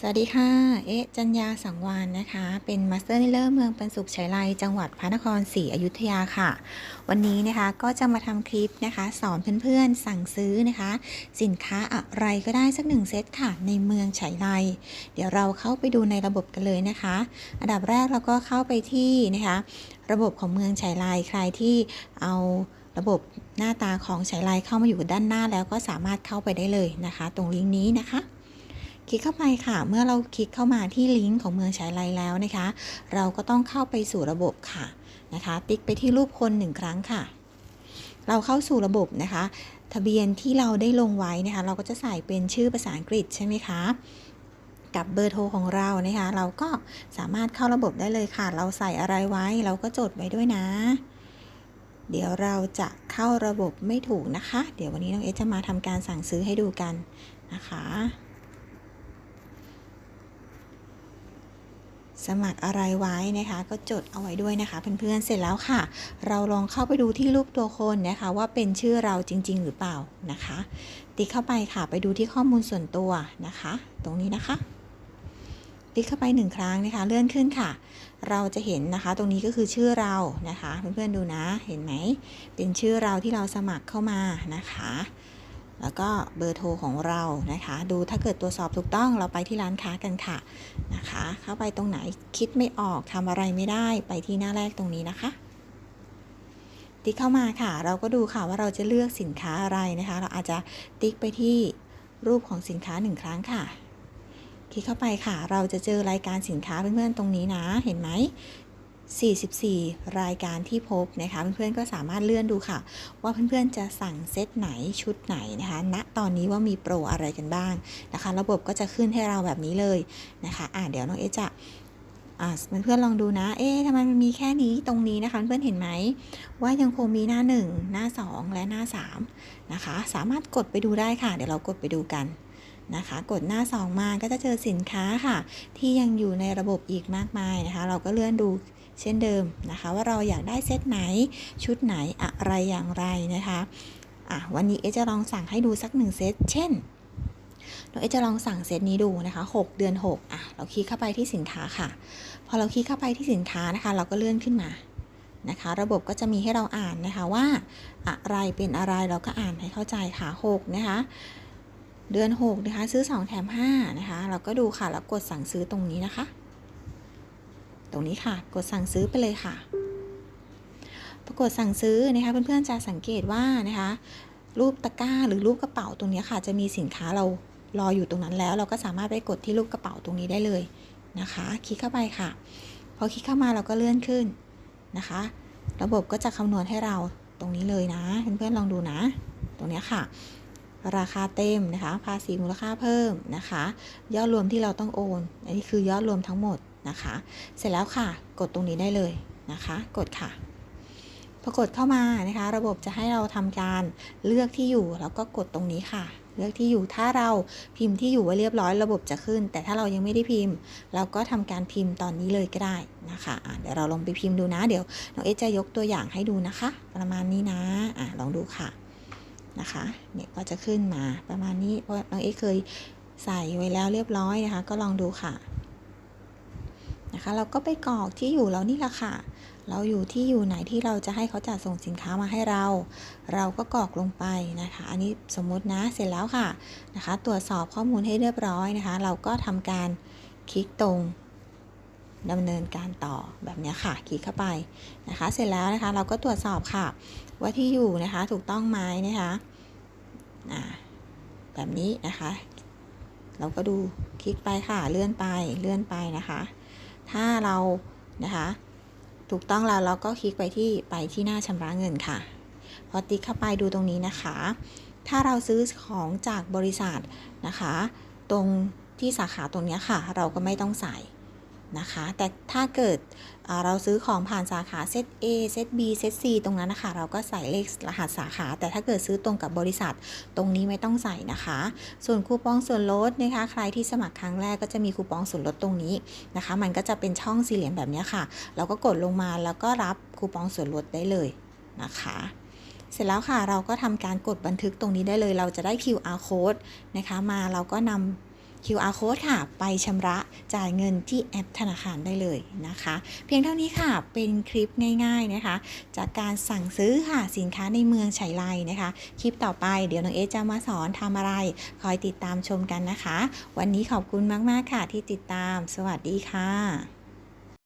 สวัสดีค่ะ เอ๊ะ จัญญาสังวานนะคะ เป็นมาสเตอร์นิเลอร์เมืองปันสุขชัยไลจังหวัดพระนครศรีอยุธยาค่ะ วันนี้นะคะก็จะมาทำคลิปนะคะ สอนเพื่อนๆ สั่งซื้อนะคะ สินค้าอะไรก็ได้สักหนึ่งเซตค่ะ ในเมืองไฉไลเดี๋ยวเราเข้าไปดูในระบบกันเลยนะคะ อันดับแรกเราก็เข้าไปที่นะคะ ระบบของเมืองไฉไลใครที่เอาระบบหน้าตาของไฉไลเข้ามาอยู่ด้านหน้าแล้วก็สามารถเข้าไปได้เลยนะคะ ตรงลิงก์นี้นะคะ คลิกเข้าไปค่ะ เมื่อเราคลิกเข้ามาที่ลิงก์ของเมืองฉายไลแล้วนะคะ เราก็ต้องเข้าไปสู่ระบบค่ะนะคะ ติ๊กไปที่รูปคนหนึ่งครั้งค่ะ เราเข้าสู่ระบบนะคะ ทะเบียนที่เราได้ลงไว้นะคะ เราก็จะใส่เป็นชื่อภาษาอังกฤษใช่ไหมคะกับเบอร์โทรของเรานะคะ เราก็สามารถเข้าระบบได้เลยค่ะ เราใส่อะไรไว้ เราก็จดไว้ด้วยนะ เดี๋ยวเราจะเข้าระบบไม่ถูกนะคะ เดี๋ยววันนี้น้องเอสจะมาทำการสั่งซื้อให้ดูกันนะคะ สมัครอะไรไว้นะคะ ก็จดเอาไว้ด้วยนะคะเพื่อนๆเสร็จแล้วค่ะ เราลองเข้าไปดูที่รูปตัวคนนะคะ ว่าเป็นชื่อเราจริง ๆ หรือเปล่านะคะ ติ๊กเข้าไปค่ะไปดูที่ข้อมูลส่วนตัวนะคะ ตรงนี้นะคะ ติ๊กเข้าไปหนึ่งครั้งนะคะ เลื่อนขึ้นค่ะ เราจะเห็นนะคะ ตรงนี้ก็คือชื่อเรานะคะ เพื่อนๆดูนะเห็นไหมเป็นชื่อเราที่เราสมัครเข้ามานะคะ แล้วก็เบอร์โทรของเรานะคะ ดูถ้าเกิดตรวจสอบถูกต้องเราไปที่ร้านค้ากันค่ะนะคะ เข้าไปตรงไหนคิดไม่ออกทำอะไรไม่ได้ไปที่หน้าแรกตรงนี้นะคะติ๊กเข้ามาค่ะ เราก็ดูค่ะว่าเราจะเลือกสินค้าอะไรนะคะ เราอาจจะติ๊กไปที่รูปของสินค้าหนึ่งครั้งค่ะ คลิกเข้าไปค่ะ เราจะเจอรายการสินค้าเพื่อนๆตรงนี้นะ เห็นไหม 44 รายการที่พบนะคะเพื่อนๆก็สามารถเลื่อนดูค่ะ ว่าเพื่อนๆจะสั่งเซตไหนชุดไหนนะคะณตอนนี้ว่ามีโปรอะไรกันบ้างนะคะ ระบบก็จะขึ้นให้เราแบบนี้เลยนะคะอ่าเดี๋ยวน้องเอจะอ่าเพื่อนๆลองดูนะ เอ๊ะทำไมมันมีแค่นี้ตรงนี้นะคะเพื่อนๆเห็นไหมว่ายังคงมีหน้า 1 หน้า 2 และหน้า3นะคะสามารถกดไปดูได้ค่ะ เดี๋ยวเรากดไปดูกันนะคะกดหน้า 2 มาก็จะเจอสินค้าค่ะ ที่ยังอยู่ในระบบอีกมากมายนะคะ เราก็เลื่อนดู เช่นเดิมนะคะ ว่าเราอยากได้เซตไหนชุดไหนอะไรอย่างไรนะคะอะวันนี้เอจะลองสั่งให้ดูสักหนึ่งเซตเช่นเราเอจะลองสั่งเซตนี้ดูนะคะ 6 เดือน 6อะเราคลิกเข้าไปที่สินค้าค่ะ พอเราคลิกเข้าไปที่สินค้านะคะ เราก็เลื่อนขึ้นมานะคะ ระบบก็จะมีให้เราอ่านนะคะว่าอะไรเป็นอะไรเราก็อ่านให้เข้าใจค่ะ6นะคะเดือน 6 นะคะ ซื้อ 2 แถม 5 นะคะ เราก็ดูค่ะ แล้วกดสั่งซื้อตรงนี้นะคะ ตรงนี้ค่ะ กดสั่งซื้อไปเลยค่ะปรากฏสั่งซื้อนะคะเพื่อนๆจะสังเกตว่านะคะรูปตะกร้าหรือรูปกระเป๋าตรงนี้ค่ะ จะมีสินค้าเรารออยู่ตรงนั้นแล้ว เราก็สามารถไปกดที่รูปกระเป๋าตรงนี้ได้เลยนะคะ คลิกเข้าไปค่ะ พอคลิกเข้ามาเราก็เลื่อนขึ้นนะคะ ระบบก็จะคำนวณให้เราตรงนี้เลยนะ เพื่อนๆลองดูนะ ตรงนี้ค่ะ ราคาเต็มนะคะ ภาษีมูลค่าเพิ่มนะคะ ยอดรวมที่เราต้องโอน อันนี้คือยอดรวมทั้งหมด นะคะ เสร็จแล้วค่ะ กดตรงนี้ได้เลยนะคะ กดค่ะพอกดเข้ามานะคะ ระบบจะให้เราทำการเลือกที่อยู่แล้วก็กดตรงนี้ค่ะ เลือกที่อยู่ถ้าเราพิมพ์ที่อยู่ไว้เรียบร้อยระบบจะขึ้น แต่ถ้าเรายังไม่ได้พิมพ์ เราก็ทำการพิมพ์ตอนนี้เลยก็ได้นะคะะเดี๋ยวเราลองไปพิมพ์ดูนะเดี๋ยวน้องเอจะยกตัวอย่างให้ดูนะคะ ประมาณนี้นะอะลองดูค่ะนะคะเนี่ยก็จะขึ้นมาประมาณนี้เพราะน้องเอเคยใส่ไว้แล้วเรียบร้อยนะคะ ก็ลองดูค่ะ นะคะ เราก็ไปกรอกที่อยู่เรานี่แหละค่ะ เราอยู่ที่อยู่ไหนที่เราจะให้เขาจัดส่งสินค้ามาให้เรา เราก็กรอกลงไปนะคะ อันนี้สมมุตินะเสร็จแล้วค่ะนะคะ ตรวจสอบข้อมูลให้เรียบร้อยนะคะ เราก็ทำการคลิกตรงดำเนินการต่อแบบนี้ค่ะ คลิกเข้าไปนะคะ เสร็จแล้วนะคะ เราก็ตรวจสอบค่ะ ว่าที่อยู่นะคะถูกต้องไหมนะคะแบบนี้นะคะ เราก็ดูคลิกไปค่ะ เลื่อนไป เลื่อนไปนะคะ ถ้าเรานะคะ ถูกต้องแล้วเราก็คลิกไปที่ไปที่หน้าชำระเงินค่ะ พอติ๊กเข้าไปดูตรงนี้นะคะ ถ้าเราซื้อของจากบริษัทนะคะ ตรงที่สาขาตรงนี้ค่ะ เราก็ไม่ต้องใส่ นะคะ แต่ถ้าเกิดเราซื้อของผ่านสาขาเซต A เซต B เซต C ตรงนั้นนะคะ เราก็ใส่เลขรหัสสาขา แต่ถ้าเกิดซื้อตรงกับบริษัท ตรงนี้ไม่ต้องใส่นะคะ ส่วนคูปองส่วนลดนะคะ ใครที่สมัครครั้งแรกก็จะมีคูปองส่วนลดตรงนี้นะคะ มันก็จะเป็นช่องสี่เหลี่ยมแบบนี้ค่ะ เราก็กดลงมาแล้วก็รับคูปองส่วนลดได้เลยนะคะเสร็จแล้วค่ะเราก็ทำการกดบันทึกตรงนี้ได้เลย เราจะได้ QR code นะคะ มาเราก็นำ QR code ค่ะ ไปชำระจ่ายเงินที่แอปธนาคารได้เลยนะคะ เพียงเท่านี้ค่ะ เป็นคลิปง่ายๆนะคะ จากการสั่งซื้อค่ะสินค้าในเมืองไฉไลนะคะ คลิปต่อไปเดี๋ยวน้องเอจะมาสอนทำอะไร คอยติดตามชมกันนะคะ วันนี้ขอบคุณมากๆค่ะที่ติดตาม สวัสดีค่ะ